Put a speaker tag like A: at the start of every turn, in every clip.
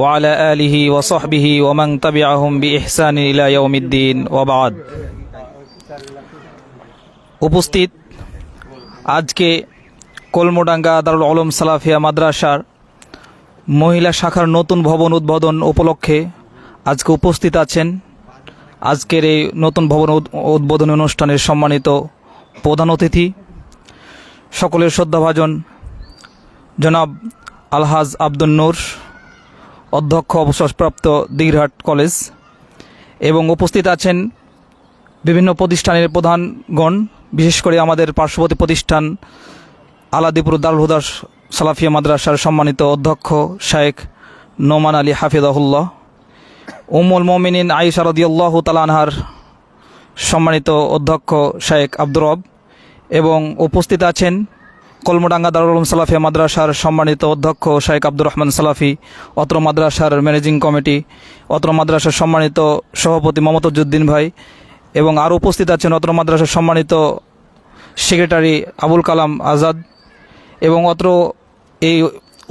A: ওয়ালা আলিহি আহম ওবাদ উপস্থিত আজকে কলমডাঙ্গা দারুল আলম সালাফিয়া মাদ্রাসার মহিলা শাখার নতুন ভবন উদ্বোধন উপলক্ষে আজকে উপস্থিত আছেন। আজকের এই নতুন ভবন উদ্বোধনী অনুষ্ঠানের সম্মানিত প্রধান অতিথি, সকলের শ্রদ্ধাভাজন জনাব আলহাজ আব্দুল নূর, অধ্যক্ষ অবসরপ্রাপ্ত দিঘরহাট কলেজ এবং উপস্থিত আছেন বিভিন্ন প্রতিষ্ঠানের প্রধানগণ, বিশেষ করে আমাদের পার্শ্ববর্তী প্রতিষ্ঠান আলাদিপুর দারুল হুদাস সালাফিয়া মাদ্রাসার সম্মানিত অধ্যক্ষ শায়েখ নোমান আলী হাফিজাহুল্লাহ উমুল মোমিনিন আইসা রদিয়াল্লাহ তালানহার সম্মানিত অধ্যক্ষ শায়েখ আব্দুরব এবং উপস্থিত আছেন কলমডাঙ্গা দারুল সালাফিয়া মাদ্রাসার সম্মানিত অধ্যক্ষ শাইখ আব্দুর রহমান সালাফি, অত্র মাদ্রাসার ম্যানেজিং কমিটি, অত্র মাদ্রাসার সম্মানিত সভাপতি মমতাজুদ্দিন ভাই এবং আরও উপস্থিত আছেন অত্র মাদ্রাসার সম্মানিত সেক্রেটারি আবুল কালাম আজাদ এবং অত্র এই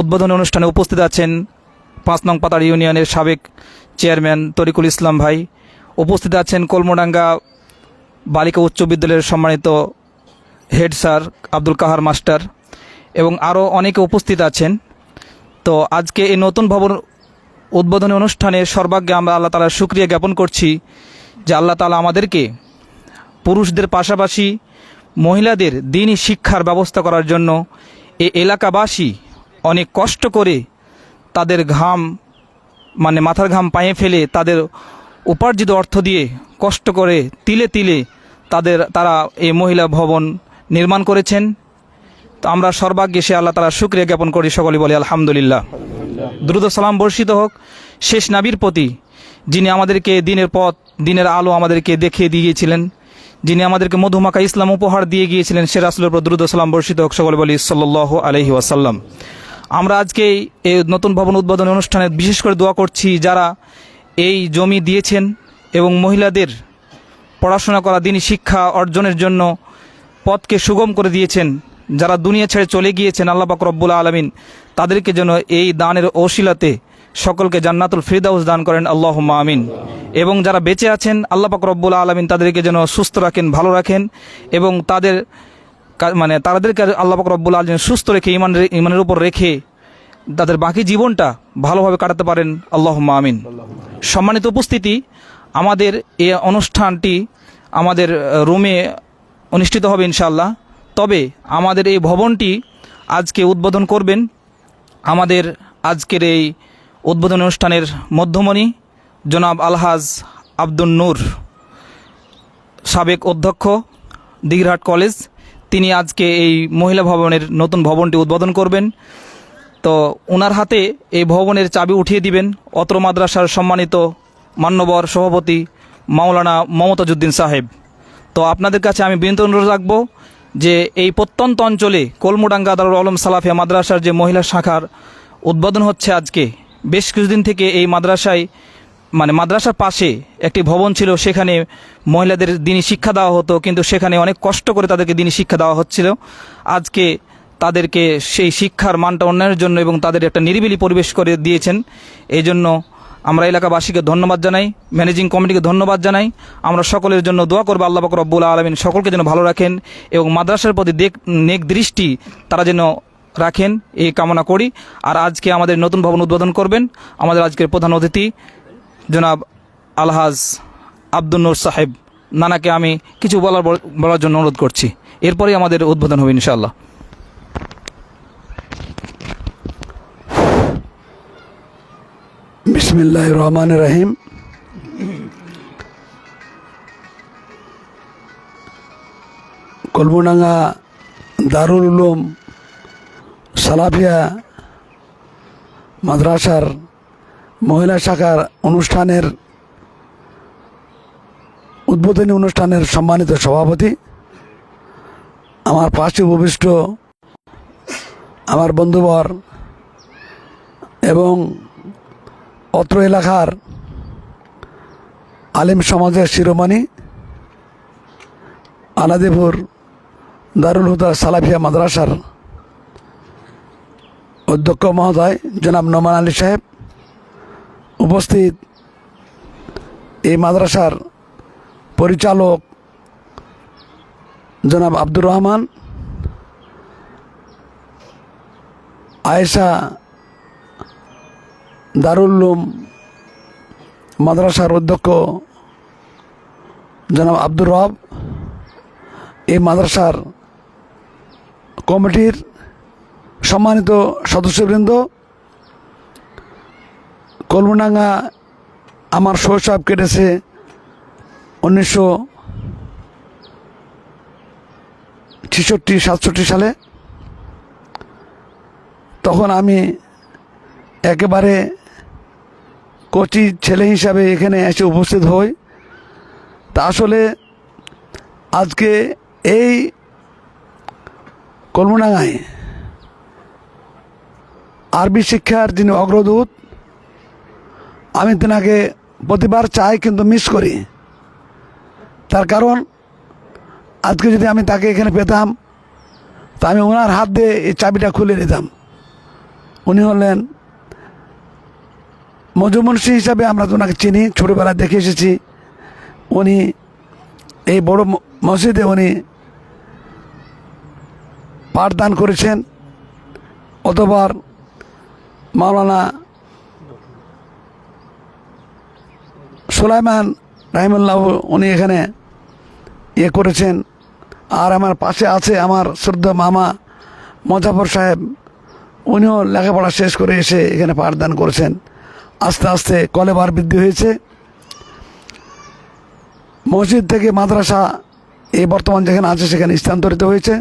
A: উদ্বোধনী অনুষ্ঠানে উপস্থিত আছেন পাঁচ নং পাতার ইউনিয়নের সাবেক চেয়ারম্যান তরিকুল ইসলাম ভাই। উপস্থিত আছেন কলমডাঙ্গা বালিকা উচ্চ বিদ্যালয়ের সম্মানিত head sir Abdul Kahar master এবং আরও অনেকে উপস্থিত আছেন। তো আজকে এই নতুন ভবন উদ্বোধনী অনুষ্ঠানে সর্বাগ্যে আমরা আল্লাহ তালার সুক্রিয়া জ্ঞাপন করছি যে আল্লাহ তালা আমাদেরকে পুরুষদের পাশাপাশি মহিলাদের দিনই শিক্ষার ব্যবস্থা করার জন্য এ এলাকাবাসী অনেক কষ্ট করে তাদের ঘাম মানে মাথার ঘাম পায়ে ফেলে তাদের উপার্জিত অর্থ দিয়ে কষ্ট করে তিলে তিলে তাদের, তারা এই মহিলা ভবন নির্মাণ করেছেন। তো আমরা সর্বাগ্যে সে আল্লাহ তালা শুক্রিয়া জ্ঞাপন করি সকলে বলি আলহামদুলিল্লাহ। দ্রুত সালাম বর্ষিত হোক। শেষ নাবির প্রতি যিনি আমাদেরকে দিনের পথ, দিনের আলো আমাদেরকে দেখিয়ে দিয়ে গিয়েছিলেন যিনি আমাদেরকে মধুমাকা ইসলাম উপহার দিয়ে গিয়েছিলেন, সে রাসুলের উপর দ্রুত সালাম বর্ষিত হোক সকলে বলি সাল্লাহ আলহি ওয়াসাল্লাম। আমরা আজকে এই নতুন ভবন উদ্বোধন অনুষ্ঠানে বিশেষ করে দোয়া করছি যারা এই জমি দিয়েছেন এবং মহিলাদের পড়াশোনা করা দিনই শিক্ষা অর্জনের জন্য পথকে সুগম করে দিয়েছেন, যারা দুনিয়া ছেড়ে চলে গিয়েছেন আল্লাহ পাক রব্বুল আলমিন, তাদেরকে যেন এই দানের ওসিলাতে সকলকে জান্নাতুল ফিরদাউস দান করেন আল্লাহ আমিন। এবং যারা বেঁচে আছেন, আল্লাহ পাক রব্বুল আলমিন তাদেরকে যেন সুস্থ রাখেন, ভালো রাখেন, এবং তাদের মানে তাদেরকে আল্লাহ পাক রব্বুল আলমিন সুস্থ রেখে, ইমান ইমানের উপর রেখে তাদের বাকি জীবনটা ভালোভাবে কাটাতে পারেন আল্লাহ আমিন। সম্মানিত উপস্থিতি, আমাদের এই অনুষ্ঠানটি আমাদের রুমে অনুষ্ঠিত হবে ইনশাল্লাহ তবে আমাদের এই ভবনটি আজকে উদ্বোধন করবেন আমাদের আজকের এই উদ্বোধন অনুষ্ঠানের মধ্যমণি জনাব আলহাজ আব্দুল নূর, সাবেক অধ্যক্ষ, দিঘরহাট কলেজ। তিনি আজকে এই মহিলা ভবনের নতুন ভবনটি উদ্বোধন করবেন। তো ওনার হাতে এই ভবনের চাবি উঠিয়ে দিবেন অত্র মাদ্রাসার সম্মানিত মান্যবর সভাপতি মাওলানা মমতাজুদ্দিন সাহেব। তো আপনাদের কাছে আমি বিনীত অনুরোধ রাখব যে এই প্রত্যন্ত অঞ্চলে কলমুডাঙ্গা দারুল আলম সালাফিয়া মাদ্রাসার যে মহিলা শাখার উদ্বোধন হচ্ছে আজকে, বেশ কিছুদিন থেকে এই মাদ্রাসায় মানে মাদ্রাসার পাশে একটি ভবন ছিল, সেখানে মহিলাদের দিনই শিক্ষা দেওয়া হতো, কিন্তু সেখানে অনেক কষ্ট করে তাদেরকে দিনই শিক্ষা দেওয়া হচ্ছিল। আজকে তাদেরকে সেই শিক্ষার মানটা উন্নয়নের জন্য এবং তাদের একটা নিরিবিলি পরিবেশ করে দিয়েছেন। এই জন্য আমরা এলাকাবাসীকে ধন্যবাদ জানাই ম্যানেজিং কমিটিকে ধন্যবাদ জানাই। আমরা সকলের জন্য দোয়া করব, আল্লাহ বকর রব্বুল আলমিন সকলকে যেন ভালো রাখেন এবং মাদ্রাসার প্রতি নেক দৃষ্টি তারা যেন রাখেন, এই কামনা করি। আর আজকে আমাদের নতুন ভবন উদ্বোধন করবেন আমাদের আজকের প্রধান অতিথি, জনাব আলহাজ আব্দুল নূর সাহেব। নানাকে আমি কিছু বলার বলার জন্য অনুরোধ করছি। এরপরেই আমাদের উদ্বোধন হবে ইনশাআল্লাহ।
B: বিসমিল্লাহ রহমান রহিম। কলমডাঙ্গা দারুল উলুম সালাফিয়া মাদ্রাসার মহিলা শাখার অনুষ্ঠানের উদ্বোধনী অনুষ্ঠানের সম্মানিত সভাপতি, আমার পাশে উপবিষ্ট, আমার বন্ধুবর এবং অত্র এলাকার আলিম সমাজের শিরোমণি আলাদিপুর দারুল হুদা সালাফিয়া মাদ্রাসার অধ্যক্ষ মহোদয়, জনাব নোমান আলী সাহেব উপস্থিত এই মাদ্রাসার পরিচালক জনাব আব্দুর রহমান, আয়েশা দারুল্লুম মাদ্রাসার অধ্যক্ষ জনাব আব্দুর রব এই মাদ্রাসার কমিটির সম্মানিত সদস্যবৃন্দ, কলমডাঙ্গা আমার শৈশব কেটেছে উনিশশো ছেষট্টি, সাতষট্টি সালে। তখন আমি একেবারে কচি ছেলে হিসাবে এখানে এসে উপস্থিত হই। তা আসলে আজকে এই কলমডাঙ্গায় আরবি শিক্ষার যিনি অগ্রদূত, আমি তেনাকে প্রতিবার চাই কিন্তু মিস করি। তার কারণ, আজকে যদি আমি তাকে এখানে পেতাম, তা আমি ওনার হাত দিয়ে এই চাবিটা খুলে নিতাম। উনি হলেন মজুমনসি হিসাবে আমরা তো ওনাকে চিনি ছোটোবেলায় দেখে এসেছি। উনি এই বড় মসজিদে উনি পাঠদান করেছেন, অতবার মাওলানা সুলাইমান রাহিমুল্লাহ উনি এখানে ইয়ে করেছেন। আর আমার পাশে আছে আমার শ্রদ্ধা মামা মজাফর সাহেব, উনিও লেখাপড়া শেষ করে এসে এখানে পাঠদান করেছেন। আস্তে আস্তে কলেবার বৃদ্ধি হয়েছে। মসজিদ থেকে মাদ্রাসা এই বর্তমান যেখানে আছে সেখানে স্থানান্তরিত হয়েছে।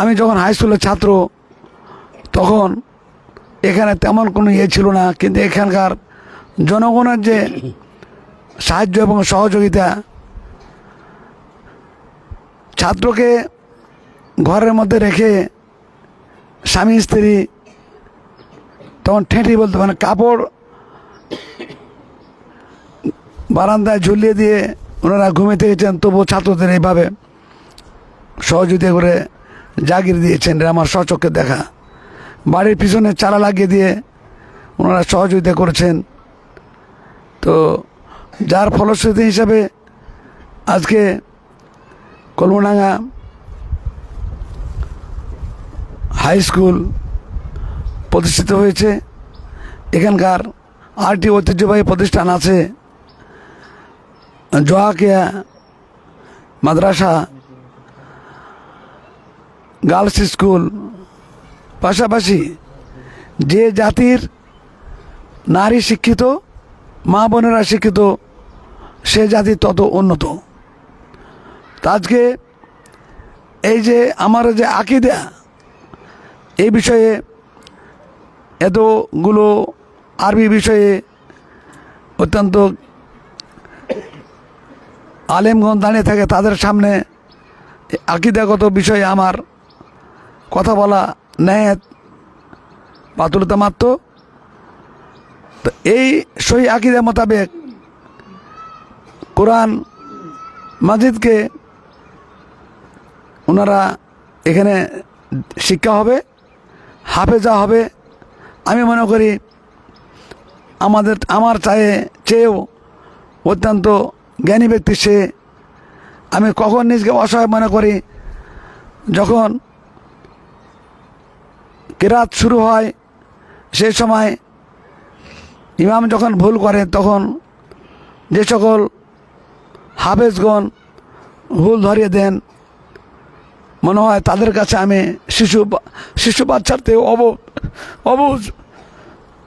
B: আমি যখন হাই স্কুলের ছাত্র, তখন এখানে তেমন কোনো ইয়ে ছিল না, কিন্তু এখানকার জনগণের যে সাহায্য এবং সহযোগিতা, ছাত্রকে ঘরের মধ্যে রেখে স্বামী স্ত্রী তখন ঠেঁটি বলতে মানে কাপড় বারান্দায় ঝুলিয়ে দিয়ে ওনারা ঘুমে থেকেছেন, তবুও ছাত্রদের এইভাবে সহযোগিতা করে জাগিয়ে দিয়েছেন আমার স্বচক্ষে দেখা। বাড়ির পিছনে চারা লাগিয়ে দিয়ে ওনারা সহযোগিতা করেছেন। তো যার ফলশ্রুতি হিসাবে আজকে কলমডাঙ্গা হাই স্কুল প্রতিষ্ঠিত হয়েছে। এখানকার আরটি ঐতিহ্যবাহী প্রতিষ্ঠান আছে, জোয়াকিয়া মাদ্রাসা, গার্লস স্কুল। পাশাপাশি যে জাতির নারী শিক্ষিত, মা বোনেরা শিক্ষিত, সে জাতি তত উন্নত। আজকে এই যে আমার যে আকিদা, এই বিষয়ে এতগুলো আরবি বিষয়ে অত্যন্ত আলেমগঞ্জ দাঁড়িয়ে থাকে, তাদের সামনে আকিদাগত বিষয়ে আমার কথা বলা ন্যায় বাতুলতা মাত্র। তো এই সহি আকিদা মোতাবেক কোরআন মাজিদকে ওনারা এখানে শিক্ষা হবে, হাফেজা হবে আমি মনে করি আমাদের, আমার চায়ে, চেয়েও অত্যন্ত জ্ঞানী ব্যক্তি সে। আমি কখন নিজকে অসহায় মনে করি, যখন কেরাত শুরু হয় সেই সময় ইমাম যখন ভুল করে, তখন যে সকল হাফেজগণ ভুল ধরিয়ে দেন মনে হয় তাদের কাছে আমি শিশু শিশু বাচ্চার থেকে অব অবুজ।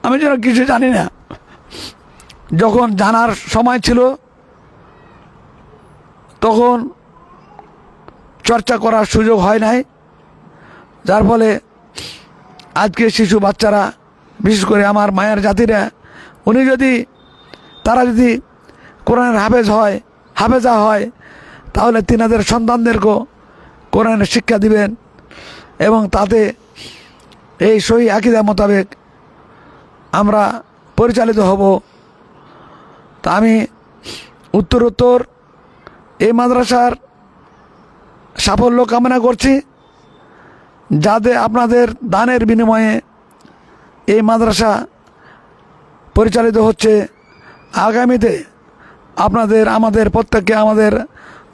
B: আমি যেন কিছু জানি না। যখন জানার সময় ছিল, তখন চর্চা করার সুযোগ হয় নাই। যার ফলে আজকে শিশু বাচ্চারা, বিশেষ করে আমার মায়ের জাতিরা, উনি যদি, তারা যদি কোরআনের হাফেজ হয়, হাফেজা হয়, তাহলে তিনাদের সন্তানদেরকেও কোরআনের শিক্ষা দিবেন এবং তাতে এই সহি আকিদা মোতাবেক আমরা পরিচালিত হব। তা আমি উত্তরোত্তর এই মাদ্রাসার সাফল্য কামনা করছি যাতে আপনাদের দানের বিনিময়ে এই মাদ্রাসা পরিচালিত হচ্ছে। আগামীতে আপনাদের, আমাদের, প্রত্যেককে আমাদের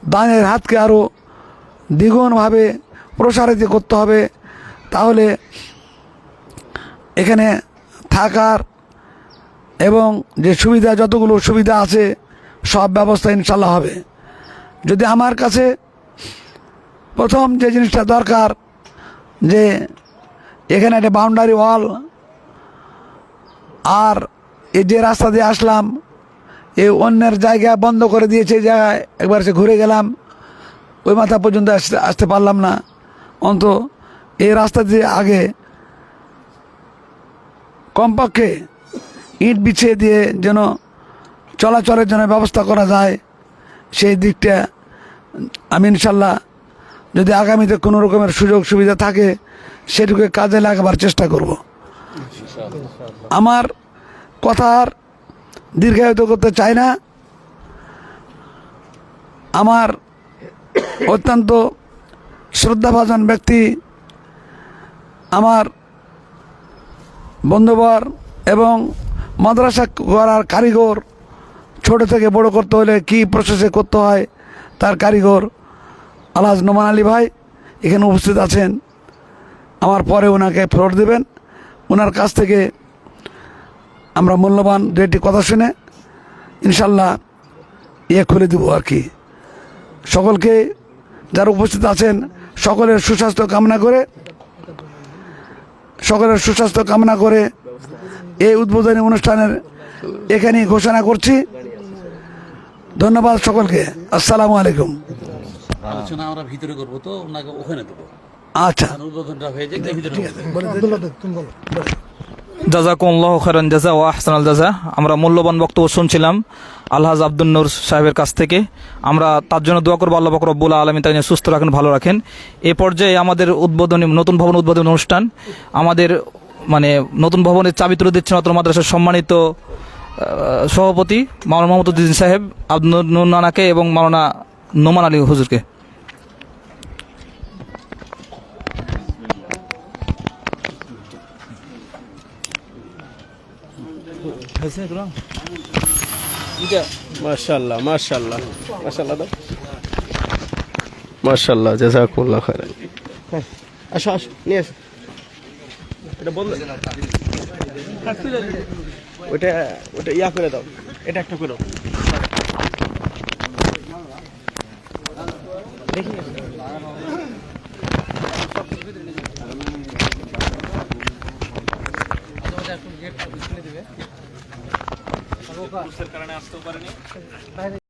B: দানের হাতকে আরও দ্বিগুণভাবে প্রসারিত করতে হবে। তাহলে এখানে থাকার এবং যে সুবিধা, যতগুলো সুবিধা আছে, সব ব্যবস্থা ইনশাল্লাহ হবে। যদি আমার কাছে প্রথম যে জিনিসটা দরকার, যে এখানে একটা বাউন্ডারি ওয়াল আর এই যে রাস্তা দিয়ে আসলাম, এই অন্যের জায়গা বন্ধ করে দিয়েছে জায়গায় একবার সে ঘুরে গেলাম। ওই মাথা পর্যন্ত আসতে আসতে পারলাম না। অন্ত এই রাস্তা দিয়ে আগে কমপক্ষে ইট বিছিয়ে দিয়ে যেন চলাচলের জন্য ব্যবস্থা করা যায়, সেই দিকটা আমি ইনশাল্লাহ যদি আগামীতে কোনো রকমের সুযোগ সুবিধা থাকে, সেটুকু কাজে লাগাবার চেষ্টা করব। আমার কথার দীর্ঘায়িত করতে চাই না। আমার অত্যন্ত শ্রদ্ধাভাজন ব্যক্তি আমার বন্ধুবর এবং মাদ্রাসা করার কারিগর, ছোট থেকে বড় করতে হলে কি প্রসেসে করতে হয় তার কারিগর আলহাজ নোমান আলী ভাই এখানে উপস্থিত আছেন। আমার পরে ওনাকে ফ্লোর দেবেন। ওনার কাছ থেকে আমরা মূল্যবান দু একটি কথা শুনে ইনশাল্লাহ ইয়ে খুলে দেবো আর কি। সকলকে যারা উপস্থিত আছেন সকলের সুস্বাস্থ্য কামনা করে সকলের সুস্বাস্থ্য কামনা করে এই উদ্বোধনী অনুষ্ঠানের এখানেই ঘোষণা করছি। ধন্যবাদ সকলকে। আসসালামু আলাইকুম।
C: আলোচনা আমরা ভিতরে করব তো ওনাকে ওখানে দেবো।
B: আচ্ছা।
C: উদ্বোধনটা হয়ে যায় ভিতরে
A: জাজাকুল্লাহ খারান জাজা ও আহসানাল জাজা। আমরা মূল্যবান বক্তব্য শুনছিলাম আলহাজ আব্দুল নূর সাহেবের কাছ থেকে। আমরা তার জন্য দোয়া করব, আল্লাহ বকর আলমী তাই সুস্থ রাখেন, ভালো রাখেন। এ পর্যায়ে আমাদের উদ্বোধনী, নতুন ভবন উদ্বোধনী অনুষ্ঠান। আমাদের মানে নতুন ভবনের চাবি তুলে দিচ্ছেন অত্র মাদ্রাসার সম্মানিত সভাপতি মাওলানা মোহাম্মদ উদ্দিন সাহেব, আব্দুল নানাকে এবং মাওলানা নোমান আলী হুজুরকে।
D: মাশাল্লাহ মাশাল্লাহ। মাশাল্লাহ দাও। মাশাল্লাহ জাজাকুল্লাহ খাইরান। আসো আসো নিয়ে আসো। এটা বন্ধ। ওটা ওটা ইয়া করে দাও। এটা একটা করে দাও। আসতেও পারেনি।